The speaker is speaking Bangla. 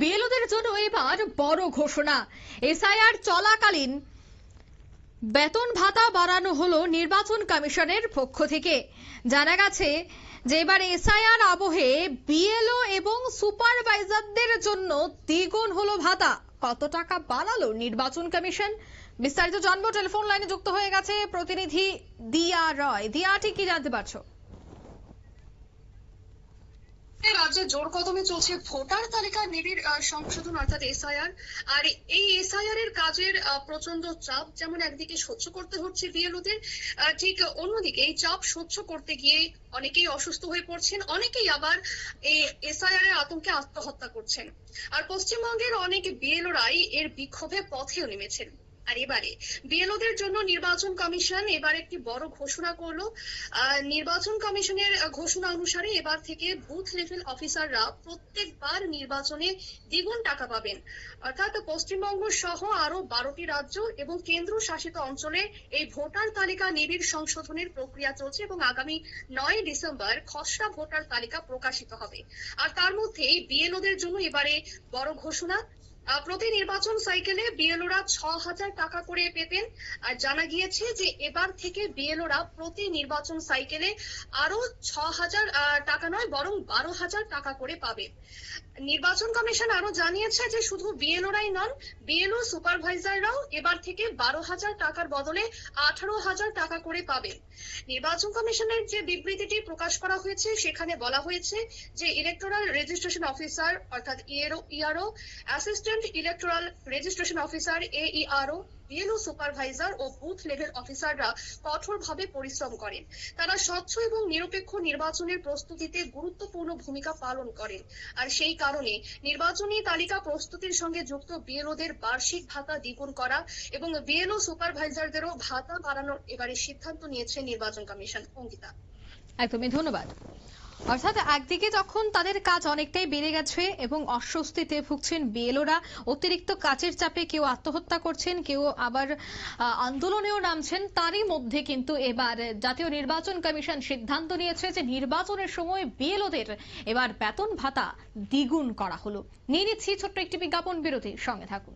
বিএলওদের জন্য এবার বড় ঘোষণা। এসআইআর চলাকালীন বেতন ভাতা বাড়ানো হলো নির্বাচন কমিশনের পক্ষ থেকে। জানা গেছে যে এবার এসআইআর আবহে বিএলও এবং সুপারভাইজারদের জন্য দ্বিগুণ হলো ভাতা। কত টাকা বাড়ালো নির্বাচন কমিশন? বিস্তারিত জানব। টেলিফোন লাইনে যুক্ত হয়ে গেছে প্রতিনিধি দিয়া রয়। দিয়া ঠিক কি জানতে পারছ? রাজ্যে জোর কদমে চলছে ভোটার তালিকা নিবিড় সংশোধন অর্থাৎ এসআইআর। আর এই এসআইআর এর কাজের প্রচণ্ড চাপ যেমন একদিকে সহ্য করতে হচ্ছে বিএলওদের ঠিক অন্যদিকে এই চাপ সহ্য করতে গিয়ে অনেকেই অসুস্থ হয়ে পড়ছেন, অনেকেই আবার এই এসআইআর এর আতঙ্কে আত্মহত্যা করছেন। আর পশ্চিমবঙ্গের অনেক বিএলওরাই এর বিক্ষোভে পথেও নেমেছেন। আর এবারে। বিএলওদের জন্য নির্বাচন কমিশন এবার একটি বড় ঘোষণা করল। নির্বাচন কমিশনের ঘোষণা অনুসারে এবার থেকে বুথ লেভেল অফিসাররা প্রত্যেকবার নির্বাচনে দ্বিগুণ টাকা পাবেন। অর্থাৎ পশ্চিমবঙ্গ সহ আরও বারোটি রাজ্য এবং কেন্দ্র শাসিত অঞ্চলে এই ভোটার তালিকা নিবিড় সংশোধনের প্রক্রিয়া চলছে এবং আগামী নয় ডিসেম্বর খসড়া ভোটার তালিকা প্রকাশিত হবে। আর তার মধ্যে বিএলওদের জন্য এবারে বড় ঘোষণা। প্রতি নির্বাচন সাইকেলে বিএলওরা ছ হাজার টাকা করে পেতেন। আর জানা গিয়েছে যে এবার থেকে বিএলওরা প্রতি নির্বাচন সাইকেলে আরও ছ হাজার টাকা নয়, বরং বারো হাজার টাকা করে পাবে। নির্বাচন কমিশন আরও জানিয়েছে যে শুধু বিএলওরাই নন, বিএলও সুপারভাইজাররাও এবার থেকে বারো হাজার টাকার বদলে আঠারো হাজার টাকা করে পাবে নির্বাচন কমিশনের যে বিবৃতিটি প্রকাশ করা হয়েছে, সেখানে বলা হয়েছে যে ইলেকটোরাল রেজিস্ট্রেশন অফিসার, অর্থাৎ ইএরও, ERO, assistant electoral registration officer AERO BLO supervisor ও বুথ লেভেল অফিসাররা কঠোরভাবে পরিশ্রম করেন। তারা স্বচ্ছ এবং নিরপেক্ষ নির্বাচনের প্রস্তুতিতে গুরুত্বপূর্ণ ভূমিকা পালন করেন। আর সেই কারণে নির্বাচনী তালিকা প্রস্তুতির সঙ্গে যুক্ত বিএলওদের বার্ষিক ভাতা দ্বিগুণ করা এবং বিএলও সুপারভাইজারদেরও ভাতা বাড়ানোর এবারে সিদ্ধান্ত নিয়েছে নির্বাচন কমিশন। অঙ্কিতা। একদমই ধন্যবাদ। অর্থাৎ একদিকে যখন তাদের কাজ অনেকটাই বেড়ে গেছে এবং অস্বস্তিতে ভুগছেন বিএলওরা, অতিরিক্ত কাজের চাপে কেউ আত্মহত্যা করছেন, কেউ আবার আন্দোলনেও নামছেন, তারই মধ্যে কিন্তু এবার জাতীয় নির্বাচন কমিশন সিদ্ধান্ত নিয়েছে যে নির্বাচনের সময় বিএলওদের এবার বেতন ভাতা দ্বিগুণ করা হলো। নিয়ে নিচ্ছি ছোট্ট একটি বিজ্ঞাপন বিরতির সঙ্গে থাকুন।